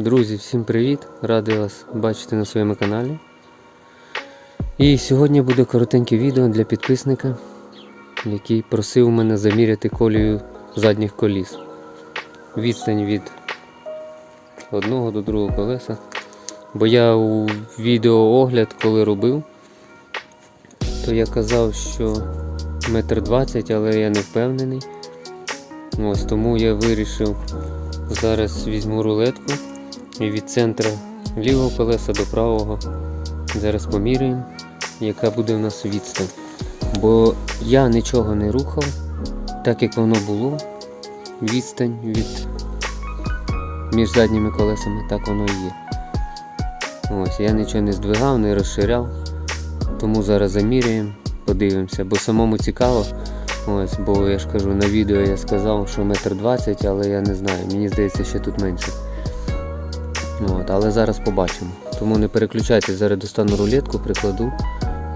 Друзі, всім привіт! Радий вас бачити на своєму каналі. І сьогодні буде коротеньке відео для підписника, який просив мене заміряти колію задніх коліс. Відстань від одного до другого колеса. Бо я у відеоогляд, коли робив, то я казав, що метр двадцять, але я не впевнений. Ось тому я вирішив зараз візьму рулетку і від центра лівого колеса до правого. Зараз поміряємо, яка буде в нас відстань. Бо я нічого не рухав, так як воно було. Відстань від між задніми колесами, так воно і є. Ось, я нічого не здвигав, не розширяв. Тому зараз заміряємо, подивимося, бо самому цікаво. Ось, бо я ж кажу, на відео я сказав, що метр двадцять, але я не знаю. Мені здається, що тут менше. От, але зараз побачимо. Тому не переключайтесь, зараз достану рулетку, прикладу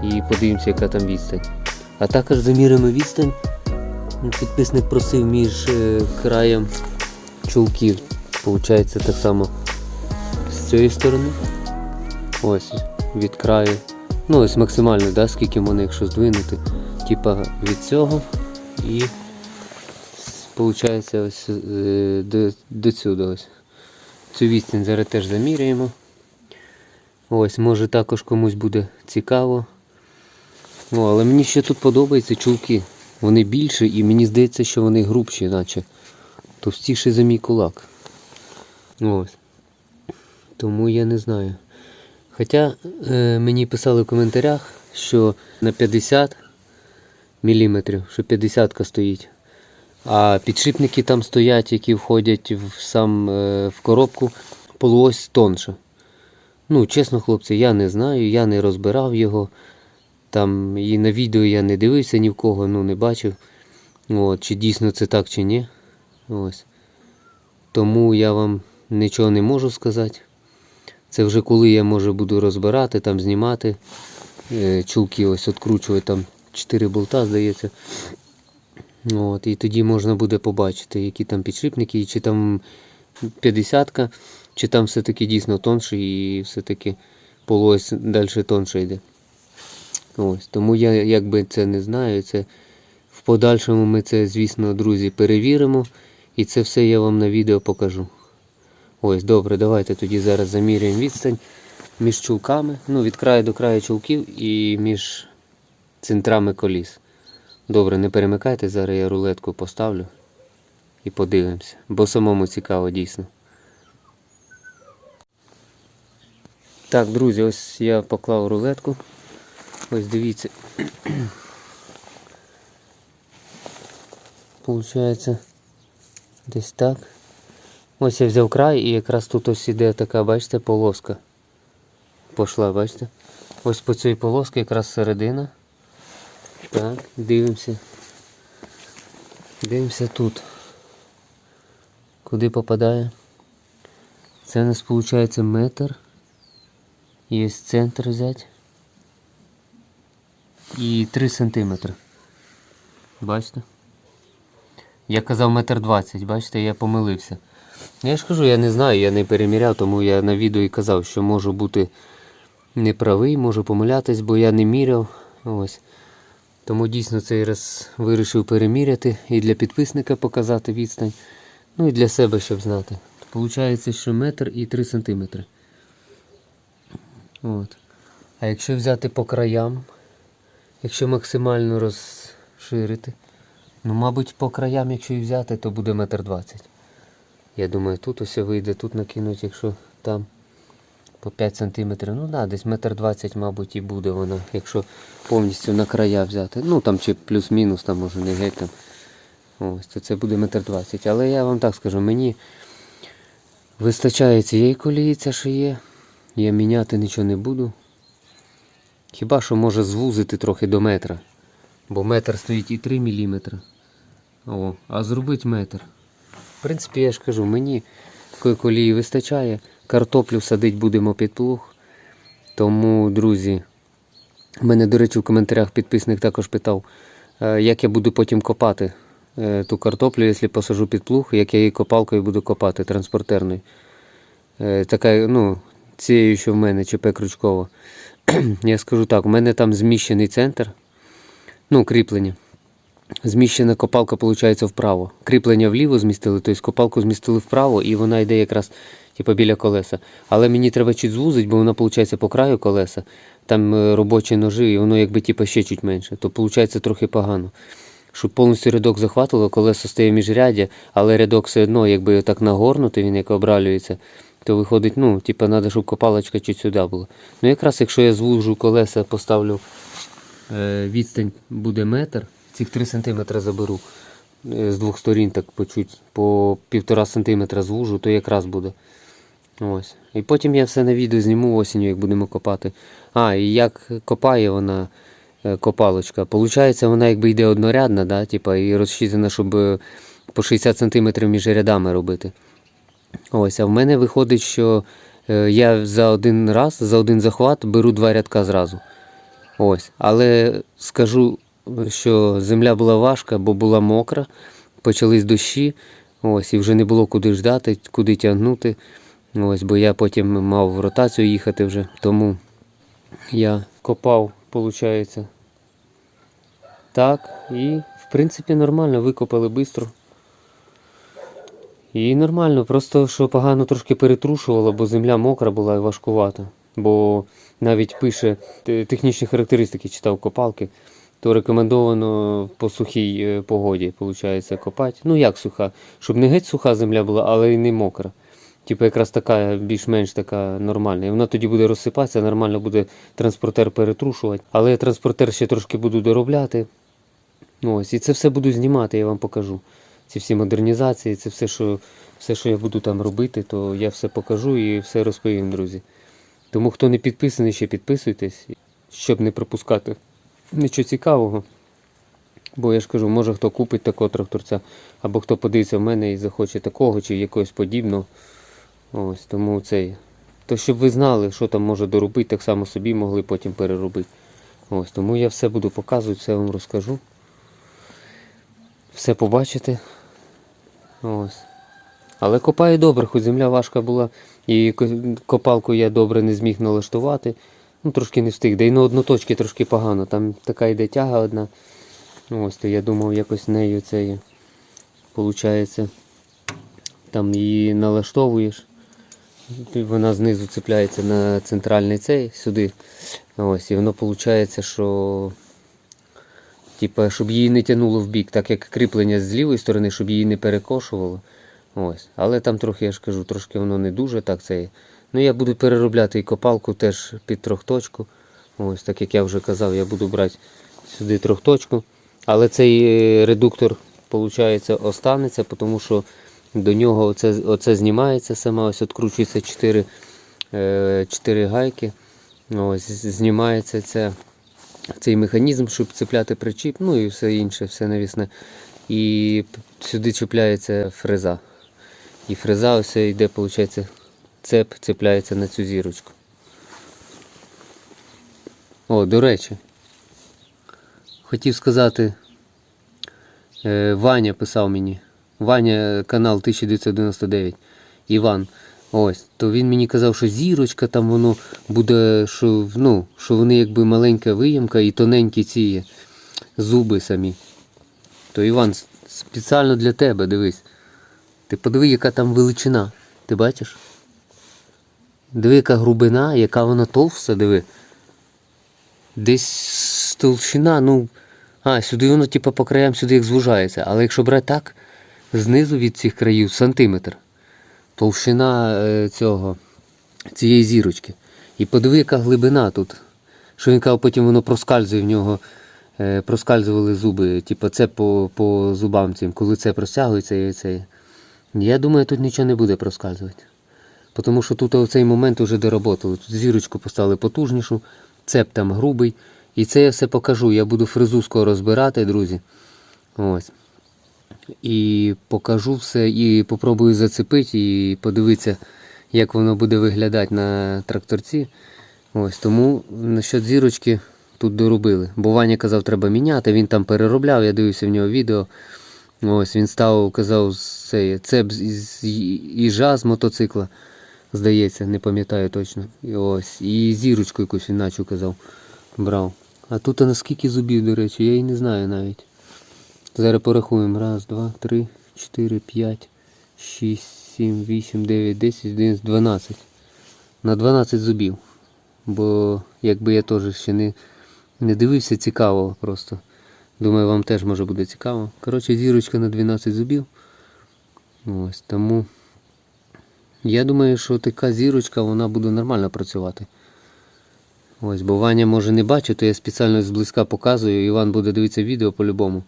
і подивимося, яка там відстань. А також заміряємо відстань. Підписник просив між е, краєм чулків. Получається так само з цієї сторони. Ось від краю. Ну ось максимально, да, скільки можна, якщо здвинути. Типа від цього і виходить ось е, до, до сюди ось. Цю відстань зараз теж заміряємо. Ось, може також комусь буде цікаво. О, але мені ще тут подобаються чулки. Вони більші і мені здається, що вони грубші, наче товстіші за мій кулак. Ось. Тому я не знаю. Хоча е, мені писали в коментарях, що на 50 мм, що 50 стоїть. А підшипники там стоять, які входять в сам е, в коробку, полуось тонше. Ну, чесно, хлопці, я не знаю, я не розбирав його. Там і на відео я не дивився ні в кого, ну не бачив. От, чи дійсно це так, чи ні. Ось. Тому я вам нічого не можу сказати. Це вже коли я може буду розбирати, там знімати. Е, чулки ось відкручувати там 4 болта, здається. От, і тоді можна буде побачити, які там підшипники, чи там 50-ка, чи там все-таки дійсно тонше і все-таки полось далі тонше йде. Ось, Тому я якби це не знаю. Це В подальшому ми це, звісно, друзі, перевіримо. І це все я вам на відео покажу. Ось, добре, давайте тоді зараз заміряємо відстань між чулками. Ну, від краю до краю чулків і між центрами коліс. Добре, не перемикайте, зараз я рулетку поставлю і подивимося. Бо самому цікаво дійсно. Так, друзі, ось я поклав рулетку. Ось дивіться. Получається десь так. Ось я взяв край і якраз тут ось іде така, бачите, полоска. Пошла, бачите? Ось по цій полоски якраз середина. Так, дивимося. Дивимося тут. Куди попадає? Це у нас виходить метр. Є центр взяти. І 3 сантиметри. Бачите? Я казав метр двадцять, бачите, я помилився. Я ж кажу, я не знаю, я не переміряв, тому я на відео і казав, що можу бути неправий, можу помилятись, бо я не міряв. Ось. Тому дійсно цей раз вирішив переміряти і для підписника показати відстань. Ну і для себе, щоб знати. Получається, що метр і 3 сантиметри. От. А якщо взяти по краям, якщо максимально розширити, ну, мабуть, по краям, якщо і взяти, то буде метр двадцять. Я думаю, тут ось вийде, тут накинуть, якщо там по 5 см. Ну да, десь метр двадцять, мабуть, і буде вона, якщо повністю на края взяти. Ну там чи плюс-мінус, там може не геть там. Ось, то це буде метр двадцять. Але я вам так скажу, мені вистачає цієї колії, що є. Я міняти нічого не буду. Хіба що може звузити трохи до метра. Бо метр стоїть і 3 мм. О, а зробити метр. В принципі, я ж кажу, мені такої колії вистачає. Картоплю садити будемо під плуг. Тому, друзі, мене, до речі, в коментарях підписник також питав, е, як я буду потім копати е, ту картоплю, якщо посажу під плуг, як я її копалкою буду копати транспортерною. е, така, ну, цією, що в мене ЧП Крючкова. Я скажу так, у мене там зміщений центр, ну, кріплення. Зміщена копалка, виходить, вправо. Кріплення вліво змістили, тобто копалку змістили вправо, і вона йде якраз типу, біля колеса. Але мені треба чуть звузити, бо вона, виходить, по краю колеса. Там е, робочі ножи, і воно якби типу, ще чуть менше. То виходить трохи погано. Щоб повністю рядок захватило, колесо стає міжряддя, але рядок все одно, якби так нагорнутий, він як обралюється, то виходить, ну, типу, треба, щоб копалочка чуть сюди була. Ну, якраз якщо я звужу колеса, поставлю е, відстань буде метр, цих 3 см заберу е, з двох сторін, так по чуть, по півтора сантиметра звужу, то якраз буде. Ось. І потім я все на відео зніму осінню, як будемо копати. А, і як копає вона е, копалочка. Получається, вона якби йде однорядна, да? типа, і розчитана, щоб е, по 60 см між рядами робити. Ось, а в мене виходить, що я за один раз, за один захват беру два рядка зразу. Ось. Але скажу, що земля була важка, бо була мокра, почались дощі, ось, і вже не було куди ждати, куди тягнути. Ось, бо я потім мав в ротацію їхати вже. Тому я копав, виходить. Так, і в принципі нормально, викопали швидко. І нормально, просто що погано трошки перетрушувало, бо земля мокра була і важкувата. Бо навіть пише технічні характеристики, читав копалки, то рекомендовано по сухій е, погоді, виходить, копати. Ну як суха, щоб не геть суха земля була, але й не мокра. Типу якраз така більш-менш така нормальна. І вона тоді буде розсипатися, нормально буде транспортер перетрушувати. Але я транспортер ще трошки буду доробляти. Ось, і це все буду знімати, я вам покажу. Ці всі модернізації, це все, що, все, що я буду там робити, то я все покажу і все розповім, друзі. Тому хто не підписаний, ще підписуйтесь, щоб не пропускати нічого цікавого. Бо я ж кажу, може хто купить такого тракторця, або хто подивиться в мене і захоче такого чи якогось подібного. Ось, тому цей. То щоб ви знали, що там може доробити, так само собі могли потім переробити. Ось, тому я все буду показувати, все вам розкажу. Все побачите. Ось. Але копаю добре, хоч земля важка була, і копалку я добре не зміг налаштувати. Ну, трошки не встиг. Да й на одноточки трошки погано. Там така йде тяга одна. Ось, то я думав, якось нею це виходить. Там її налаштовуєш. Вона знизу цепляється на центральний цей сюди. Ось, і воно виходить, що типа, щоб її не тягнуло в бік, так як кріплення з лівої сторони, щоб її не перекошувало. Ось. Але там трохи, я ж кажу, трошки воно не дуже так це. Ну я буду переробляти і копалку теж під трьохточку. Ось, так як я вже казав, я буду брати сюди трьохточку. Але цей е, редуктор, виходить, останеться, тому що до нього оце, оце знімається саме, ось відкручується 4, 4 гайки. Ось, знімається це, цей механізм, щоб цепляти причіп, ну і все інше, все навісне. І сюди чіпляється фреза. І фреза ось йде, виходить, цеп цепляється на цю зірочку. О, до речі, хотів сказати, е, Ваня писав мені. Ваня канал 1999. Іван. Ось, то він мені казав, що зірочка там воно буде, що, ну, що вони якби маленька виємка і тоненькі ці зуби самі. То Іван, спеціально для тебе, дивись. Ти подиви, яка там величина. Ти бачиш? Диви, яка грубина, яка вона товста, диви. Десь толщина, ну. А, сюди воно, типу, по краям сюди як звужається. Але якщо брати так, знизу від цих країв сантиметр. Товщина е, цього, цієї зірочки. І подиви, яка глибина тут. Що він казав, потім воно проскальзує в нього, е, проскальзували зуби, типу це по, по зубам цим, коли це простягується і це. Я думаю, тут нічого не буде проскальзувати. Тому що тут цей момент вже доработали. Тут зірочку поставили потужнішу, цеп там грубий. І це я все покажу. Я буду фрезу скоро розбирати, друзі. Ось. І покажу все, і попробую зацепити і подивитися, як воно буде виглядати на тракторці. Ось тому насчет зірочки тут доробили. Бо Ваня казав, треба міняти, він там переробляв, я дивився в нього відео. Ось він став, казав, це цеп з із їжа з мотоцикла. Здається, не пам'ятаю точно. І ось. І зірочку якусь він наче казав. Брав. А тут а наскільки зубів, до речі, я її не знаю навіть. Зараз порахуємо. Раз, два, три, чотири, п'ять, шість, сім, вісім, дев'ять, десять, одинадцять, дванадцять. На 12 зубів. Бо якби я теж ще не, не дивився, цікаво просто. Думаю, вам теж може буде цікаво. Коротше, зірочка на 12 зубів. Ось тому. Я думаю, що така зірочка вона буде нормально працювати. Ось, бо Ваня може не бачить, то я спеціально зблизька показую. Іван буде дивитися відео по-любому.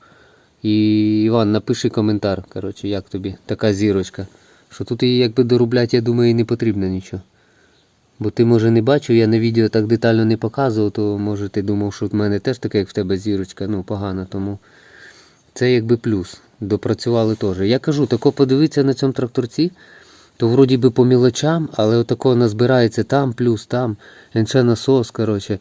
І Іван, напиши коментар, коротше, як тобі така зірочка. Що тут її якби доробляти, я думаю, не потрібно нічого. Бо ти, може, не бачив, я на відео так детально не показував, то може ти думав, що в мене теж така, як в тебе зірочка, ну погана, тому це якби плюс. Допрацювали теж. Я кажу, тако подивитися на цьому тракторці, то вроді би по мілочам, але отако назбирається там, плюс там, НЧ насос, коротше,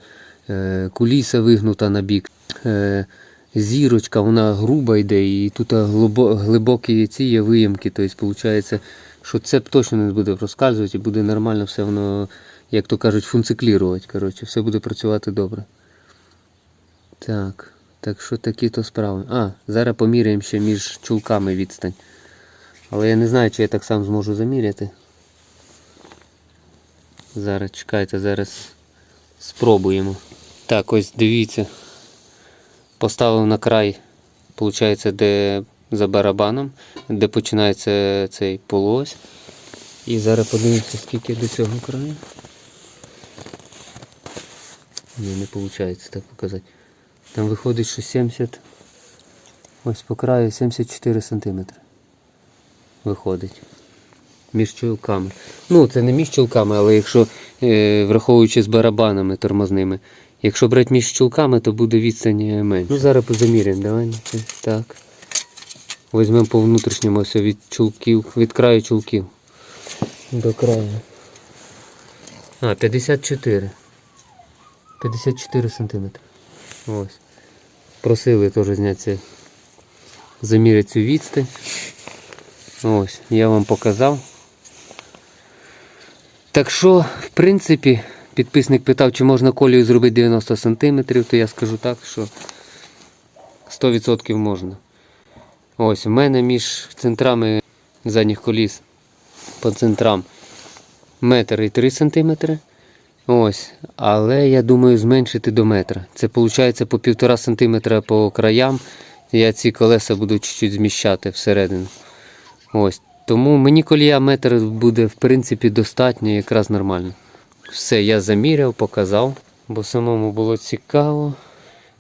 е, куліса вигнута на бік. Е, зірочка, вона груба йде, і тут глибокі ці є виємки. Тобто, виходить, що це б точно не буде розказувати і буде нормально все воно, як то кажуть, функціклірувати. Коротше, все буде працювати добре. Так, так що такі то справи. А, зараз поміряємо ще між чулками відстань. Але я не знаю, чи я так сам зможу заміряти. Зараз чекайте, зараз спробуємо. Так, ось дивіться. Поставив на край, виходить, де за барабаном, де починається цей полуось. І зараз подивимося, скільки до цього краю. Ні, не виходить так показати. Там виходить, що 70. Ось по краю 74 см. Виходить. Між чулками. Ну, це не між чулками, але якщо е, враховуючи з барабанами тормозними. Якщо брати між чулками, то буде відстань е, менше. Ну, зараз позаміряємо, давай. Так. Візьмемо по внутрішньому ось від чулків, від краю чулків. До краю. А, 54. 54 сантиметри. Ось. Просили теж зняти. Заміряти цю відстань. Ось, я вам показав. Так що, в принципі, підписник питав, чи можна колію зробити 90 см, то я скажу так, що 100% можна. Ось, у мене між центрами задніх коліс по центрам метр і 3 см. Ось, але я думаю зменшити до метра. Це виходить по 1,5 см по краям. Я ці колеса буду чуть-чуть зміщати всередину. Ось. Тому мені колія метр буде в принципі достатньо, якраз нормально. Все, я заміряв, показав, бо самому було цікаво.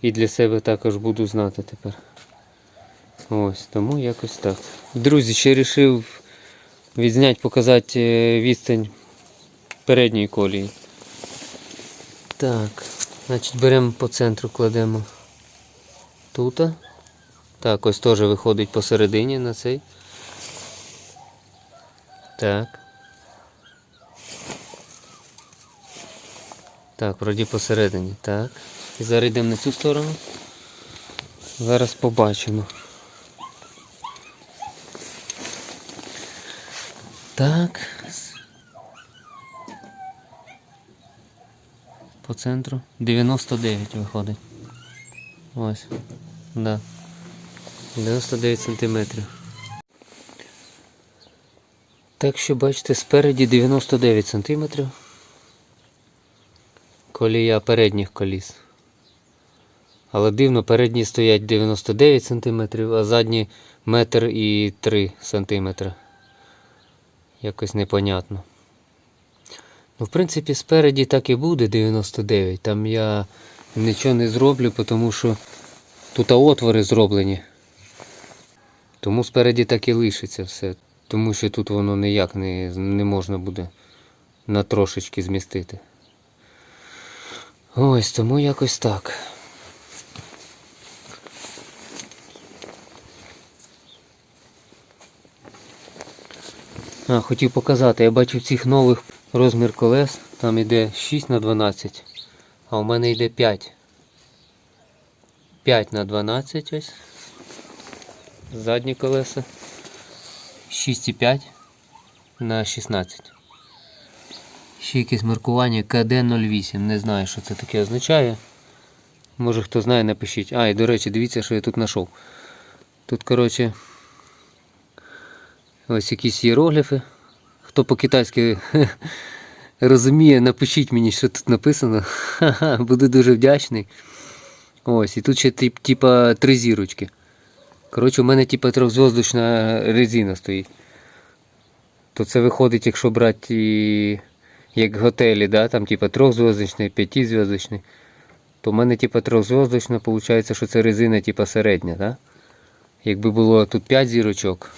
І для себе також буду знати тепер. Ось, тому якось так. Друзі, ще вирішив відзняти, показати е, відстань передньої колії. Так, значить беремо по центру, кладемо тут. Так, ось теж виходить посередині на цей. Так. Так, вроді посередині. Так. І зараз йдемо на цю сторону. Зараз побачимо. Так. По центру 99 виходить. Ось. Да. 99 сантиметрів. Так що бачите, спереді 99 см. Колія передніх коліс. Але дивно, передні стоять 99 см, а задні метр і 3 см. Якось непонятно. Ну, в принципі, спереді так і буде 99. Там я нічого не зроблю, тому що тут отвори зроблені. Тому спереді так і лишиться все. Тому що тут воно ніяк не, не можна буде на трошечки змістити. Ось, тому якось так. А, хотів показати, я бачу цих нових розмір колес, там йде 6 на 12, а у мене йде 5. 5 на 12 ось. Задні колеса. 6,5 на 16. Ще якесь маркування КД08. Не знаю, що це таке означає. Може хто знає, напишіть. А, і до речі, дивіться, що я тут знайшов. Тут, коротше, ось якісь іерогліфи. Хто по-китайськи розуміє, напишіть мені, що тут написано. Буду дуже вдячний. Ось, і тут ще типа три зірочки. Коротше, у мене типа трьохзв'язочна резина стоїть. То це виходить, якщо брати як готелі, да? там типа трьохзв'язочний, п'ятизв'язочний. То в мене типа трьохзв'язочна, виходить, що це резина типа середня, да? Якби було тут 5 зірочок,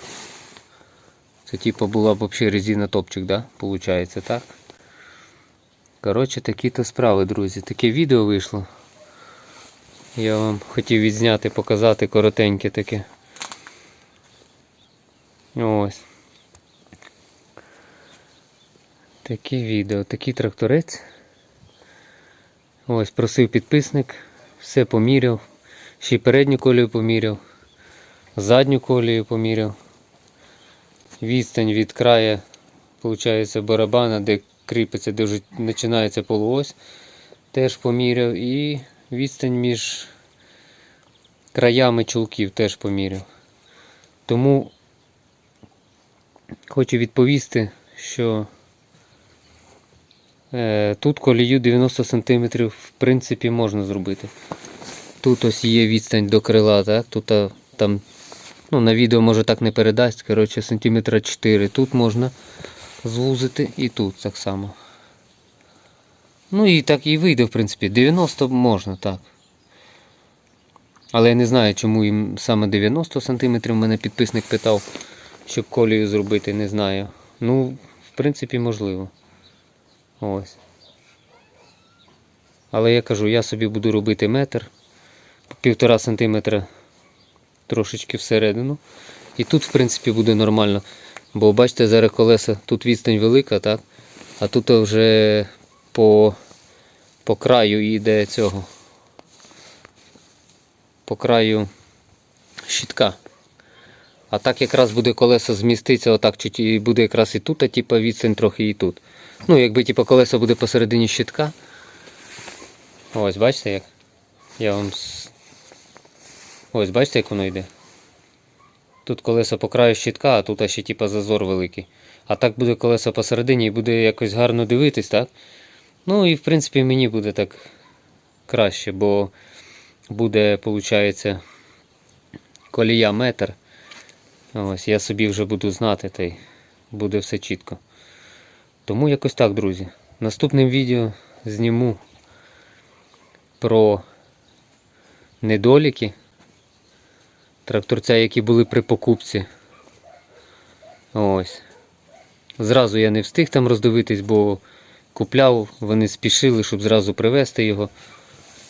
це типа була б взагалі резина топчик, да? Получається, так? Коротше, такі-то справи, друзі. Таке відео вийшло. Я вам хотів відзняти, показати коротеньке таке. Ось. Таке відео, такий тракторець. Ось, просив підписник, все поміряв. Ще й передню колію поміряв, задню колію поміряв. Відстань від краю, виходить, барабана, де кріпиться, де вже починається полуось, теж поміряв. І відстань між краями чулків теж поміряв. Тому хочу відповісти, що е, тут колію 90 см в принципі можна зробити. Тут ось є відстань до крила, так? Тут там, ну, на відео може так не передасть, коротше, сантиметра 4. Тут можна звузити і тут так само. Ну і так і вийде, в принципі. 90 можна, так. Але я не знаю, чому їм саме 90 см. Мене підписник питав, щоб колію зробити, не знаю. Ну, в принципі, можливо. Ось. Але я кажу, я собі буду робити метр, півтора сантиметра трошечки всередину. І тут, в принципі, буде нормально. Бо бачите, зараз колеса, тут відстань велика, так? А тут вже по, по краю йде цього. По краю щитка. А так якраз буде колесо зміститься, отак чуть буде якраз і тут, а типу, відстань трохи і тут. Ну, якби типу, колесо буде посередині щитка. Ось, бачите як? Я вам. Ось, бачите, як воно йде? Тут колесо по краю щитка, а тут ще типу, зазор великий. А так буде колесо посередині і буде якось гарно дивитись, так? Ну і в принципі мені буде так краще, бо буде, виходить, колія метр. Ось, я собі вже буду знати, та й буде все чітко. Тому якось так, друзі. Наступним відео зніму про недоліки тракторця, які були при покупці. Ось. Зразу я не встиг там роздивитись, бо купляв, вони спішили, щоб зразу привезти його.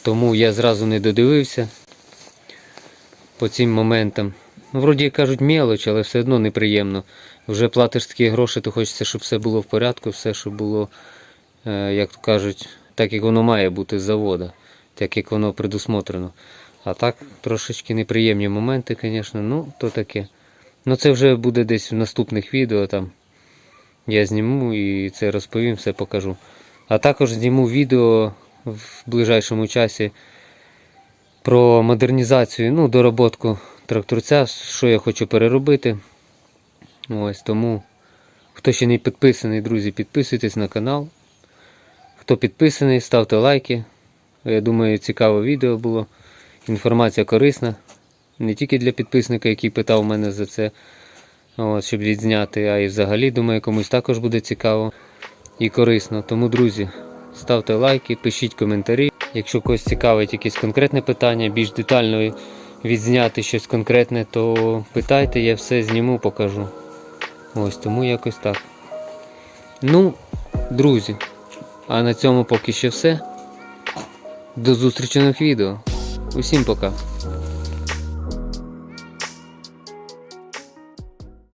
Тому я зразу не додивився по цим моментам. Ну, вроді кажуть, мелоч, але все одно неприємно. Вже платиш такі гроші, то хочеться, щоб все було в порядку, все, щоб було, е, як то кажуть, так як воно має бути з завода, так як воно предусмотрено. А так трошечки неприємні моменти, звісно, ну то таке. Ну це вже буде десь в наступних відео там. Я зніму і це розповім, все покажу. А також зніму відео в ближайшому часі про модернізацію, ну, дороботку тракторця, що я хочу переробити. Ось тому, хто ще не підписаний, друзі, підписуйтесь на канал. Хто підписаний, ставте лайки. Я думаю, цікаве відео було. Інформація корисна. Не тільки для підписника, який питав мене за це, от, щоб відзняти, а й взагалі, думаю, комусь також буде цікаво і корисно. Тому, друзі, ставте лайки, пишіть коментарі. Якщо когось цікавить якесь конкретне питання, більш детально відзняти щось конкретне, то питайте, я все зніму, покажу. Ось тому якось так. Ну, друзі, а на цьому поки що все. До зустрічі нових відео. Усім пока.